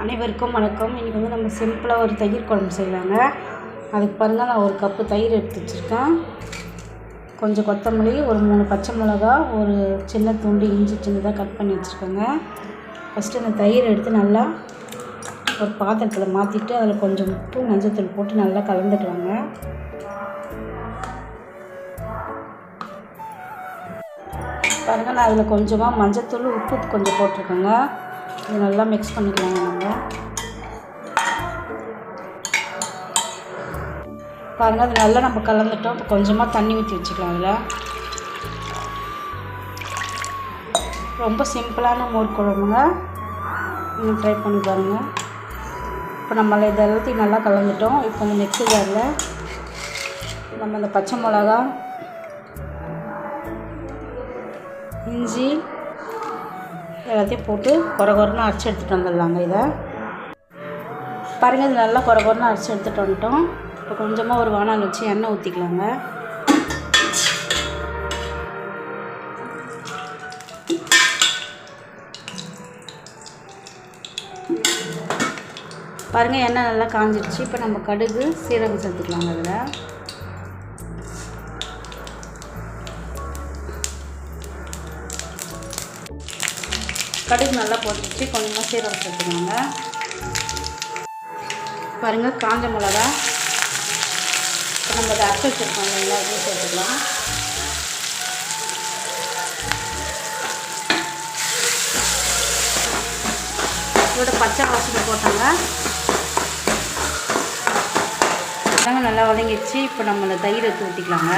அனைவருக்கும் வணக்கம். இன்றைக்கி வந்து நம்ம சிம்பிளாக ஒரு தயிர் குழம்பு செய்வாங்க அதுக்கு பாருங்கள் நான் ஒரு கப்பு தயிர் எடுத்து வச்சுருக்கேன். கொஞ்சம் கொத்தமல்லி ஒரு மூணு பச்சை மிளகா ஒரு சின்ன துண்டு இஞ்சி சின்னதாக கட் பண்ணி வச்சுருக்கேங்க. ஃபஸ்ட்டு அந்த தயிர் எடுத்து நல்லா ஒரு பாத்திரத்தில் மாற்றிட்டு அதில் கொஞ்சம் உப்பு மஞ்சத்தூள் போட்டு நல்லா கலந்துக்கலாங்க. பாருங்க நான் அதில் கொஞ்சமாக மஞ்சத்தூள் உப்பு கொஞ்சம் போட்டிருக்கோங்க. இது நல்லா மிக்ஸ் பண்ணிக்கலாங்க நம்ம. பாருங்கள் அது நல்லா நம்ம கலந்துட்டோம். இப்போ கொஞ்சமாக தண்ணி ஊற்றி வச்சுக்கலாம் அதில் ரொம்ப சிம்பிளான மோர் குழம்புங்க. இன்னும் ட்ரை பண்ணி பாருங்கள் இப்போ நம்ம இதை எல்லாத்தையும் நல்லா கலந்துட்டோம். இப்போ இந்த மிக்ஸி ஜாரில் நம்ம இந்த பச்சை மிளகா இஞ்சி எல்லாத்தையும் போட்டு குறை குறைன்னு அரைச்சி எடுத்துகிட்டு வந்துடலாங்க இதை. பாருங்கள் இது நல்லா குறை குறைன்னு அரைச்சி எடுத்துகிட்டு வந்துட்டோம். இப்போ கொஞ்சமாக ஒரு வானல் வச்சு எண்ணெய் ஊற்றிக்கலாங்க பாருங்கள் எண்ணெய் நல்லா காஞ்சிடுச்சு இப்போ நம்ம கடுகு சீரகம் சேர்த்துக்கலாங்க அதில் கடுகு நல்லா போட்டுச்சு கொஞ்சமாக சீரகம் சேர்த்துக்கோங்க. பாருங்கள் காஞ்ச மிளகா. இப்போ நம்ம அதை அரைச்சி வச்சுருக்கோம். இல்லைங்களா அதையும் சேர்த்துக்கலாம். இதோட பச்சை வாசனை போட்டாங்க. பாருங்க நல்லா வதங்கிடுச்சு. இப்போ நம்ம தயிரை தயிர் எடுத்து ஊற்றிக்கலாங்க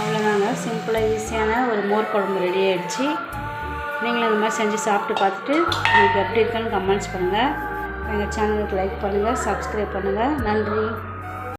அவ்வளோதாங்க சிம்பிளாக ஈஸியான ஒரு மோர் குழம்பு ரெடி ஆகிடுச்சு நீங்களும் இந்த மாதிரி செஞ்சு சாப்பிட்டு பார்த்துட்டு உங்களுக்கு எப்படி இருக்குன்னு கமெண்ட்ஸ் பண்ணுங்கள் எங்கள் சேனலுக்கு லைக் பண்ணுங்கள் சப்ஸ்கிரைப் பண்ணுங்கள் நன்றி.